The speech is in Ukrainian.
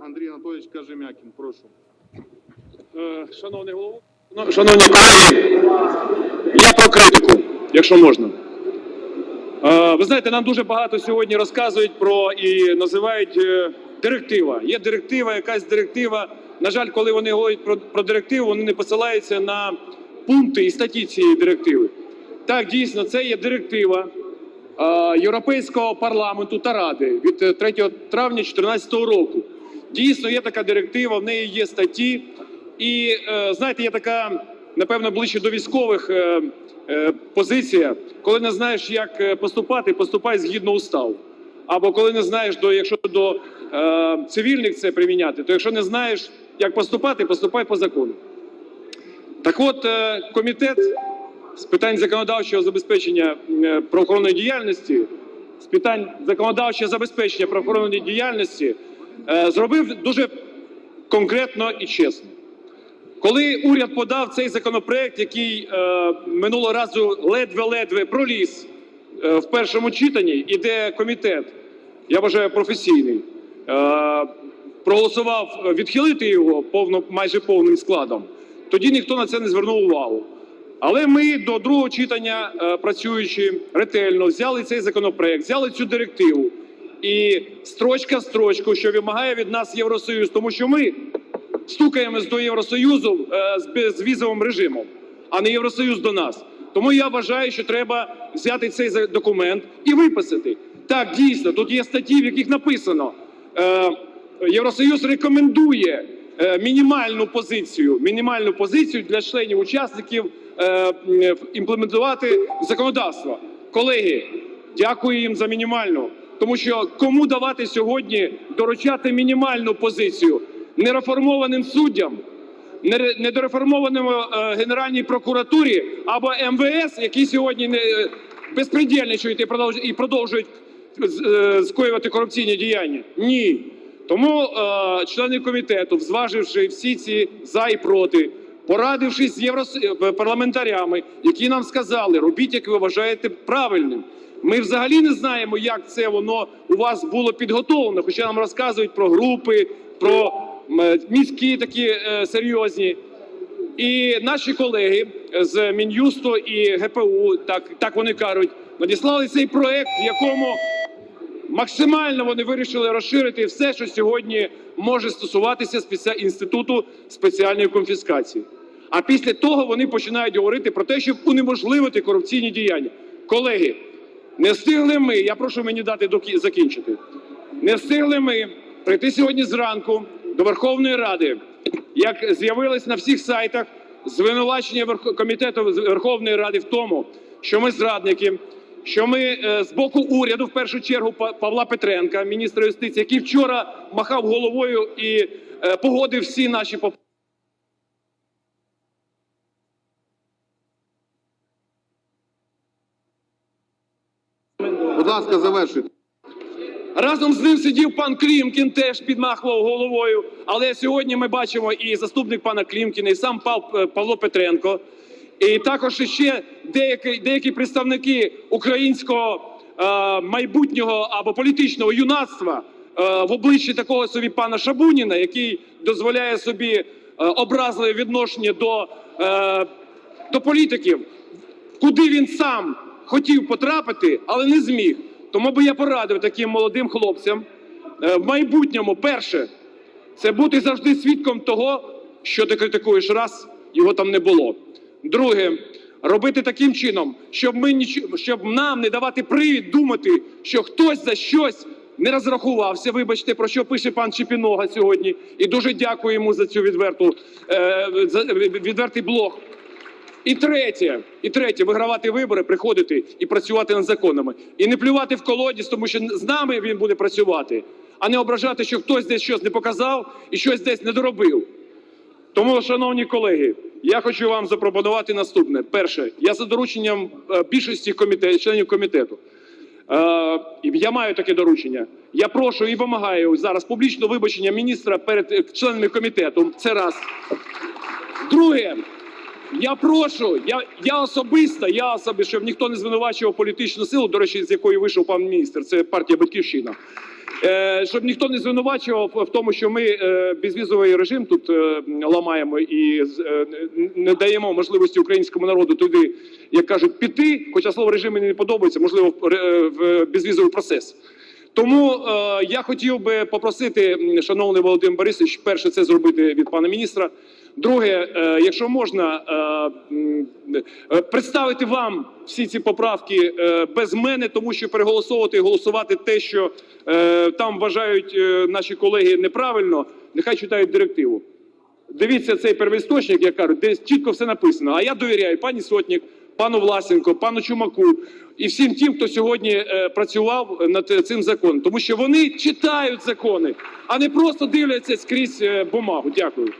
Андрій Анатолійович Кажемякін. Прошу. Е, Шановний голово, ну, шановні колеги, я про критику, якщо можна. Е, Ви знаєте, нам дуже багато сьогодні розказують про і називають е, директива. Є директива, якась директива. На жаль, коли вони говорять про, про директиву, вони не посилаються на пункти і статті цієї директиви. Так, дійсно, це є директива Європейського парламенту та ради від е, 3 травня 2014 року. Дійсно, є така директива, в неї є статті. І е, знаєте, є така, напевно, ближче до військових е, е, позиція, коли не знаєш, як поступати, поступай згідно уставу. Або коли не знаєш, якщо до цивільних це приміняти, то якщо не знаєш, як поступати, поступай по закону. Так от, комітет з питань законодавчого забезпечення правоохоронної діяльності, з питань законодавчого забезпечення правоохоронної діяльності зробив дуже конкретно і чесно. Коли уряд подав цей законопроект, який е, минулого разу ледве-ледве проліз е, в першому читанні, і де комітет, я вважаю, професійний, е, проголосував відхилити його повно, майже повним складом, тоді ніхто на це не звернув увагу. Але ми до другого читання, е, працюючи ретельно, взяли цей законопроект, взяли цю директиву і строчка строчку, що вимагає від нас Євросоюз, тому що ми стукаємось до Євросоюзу е, з безвізовим режимом, а не Євросоюз до нас. Тому я вважаю, що треба взяти цей документ і виписати. Так, дійсно, тут є статті, в яких написано. Е, Євросоюз рекомендує е, мінімальну позицію, мінімальну позицію для членів учасників імплементувати законодавство. Колеги, дякую їм за мінімальну, тому що кому давати сьогодні доручати мінімальну позицію нереформованим суддям, недореформованому е, Генеральній прокуратурі або МВС, які сьогодні не е, і продовжують, і продовжують е, скоювати корупційні діяння. Ні. Тому е, члени комітету, зваживши всі ці за і проти, порадившись з європарламентарями, які нам сказали, робіть, як ви вважаєте правильним. Ми взагалі не знаємо, як це воно у вас було підготовлено, хоча нам розказують про групи, про м, міські такі е, серйозні. І наші колеги з Мін'юсту і ГПУ, так, так вони кажуть, надіслали цей проект, в якому максимально вони вирішили розширити все, що сьогодні може стосуватися спеці... інституту спеціальної конфіскації. А після того вони починають говорити про те, щоб унеможливити корупційні діяння. Колеги, не встигли ми, я прошу мені дати закінчити. Не встигли ми прийти сьогодні зранку до Верховної Ради, як з'явилось на всіх сайтах звинувачення комітету Верховної Ради в тому, що ми зрадники, що ми е, з боку уряду, в першу чергу, Па- Павла Петренка, міністра юстиції, який вчора махав головою і е, погодив всі наші поправки. Ласка, завершуйте. Разом з ним сидів пан Клімкін, теж підмахував головою. Але сьогодні ми бачимо і заступник пана Клімкіна, і сам е, Павло Петренко, і також ще деякі, деякі представники українського е, майбутнього або політичного юнацтва е, в обличчі такого собі пана Шабуніна, який дозволяє собі е, образливе відношення до, е, до політиків куди він сам хотів потрапити, але не зміг. Тому би я порадив таким молодим хлопцям е, в майбутньому, перше, це бути завжди свідком того, що ти критикуєш раз, його там не було. Друге, робити таким чином, щоб ми ніч... щоб нам не давати привід думати, що хтось за щось не розрахувався. Вибачте, про що пише пан Чепінога сьогодні. І дуже дякую йому за цю відверту е, за відвертий блог. І третє, і третє, вигравати вибори, приходити і працювати над законами. І не плювати в колодязь, тому що з нами він буде працювати, а не ображати, що хтось десь щось не показав і щось десь не доробив. Тому, шановні колеги, я хочу вам запропонувати наступне. Перше, я за дорученням е, більшості комітет, членів комітету. Е, я маю таке доручення. Я прошу і вимагаю зараз публічно вибачення міністра перед е, членами комітету. Це раз. Друге, я прошу, я, я особисто, я особисто, щоб ніхто не звинувачував політичну силу, до речі, з якої вийшов пан міністр, це партія Батьківщина. Е, щоб ніхто не звинувачував в тому, що ми е, безвізовий режим тут е, ламаємо і е, не даємо можливості українському народу туди, як кажуть, піти. Хоча слово режим мені не подобається, можливо, в, в безвізовий процес. Тому е, я хотів би попросити, шановний Володимир Борисович, перше це зробити від пана міністра. Друге, е, якщо можна, е, е, представити вам всі ці поправки без мене, тому що переголосовувати і голосувати те, що там вважають наші колеги неправильно, нехай читають директиву. Дивіться цей первоісточник, як кажуть, де чітко все написано. А я довіряю пані Сотник, пану Власенко, пану Чумаку і всім тим, хто сьогодні працював над цим законом, тому що вони читають закони, а не просто дивляться скрізь бумагу. Дякую.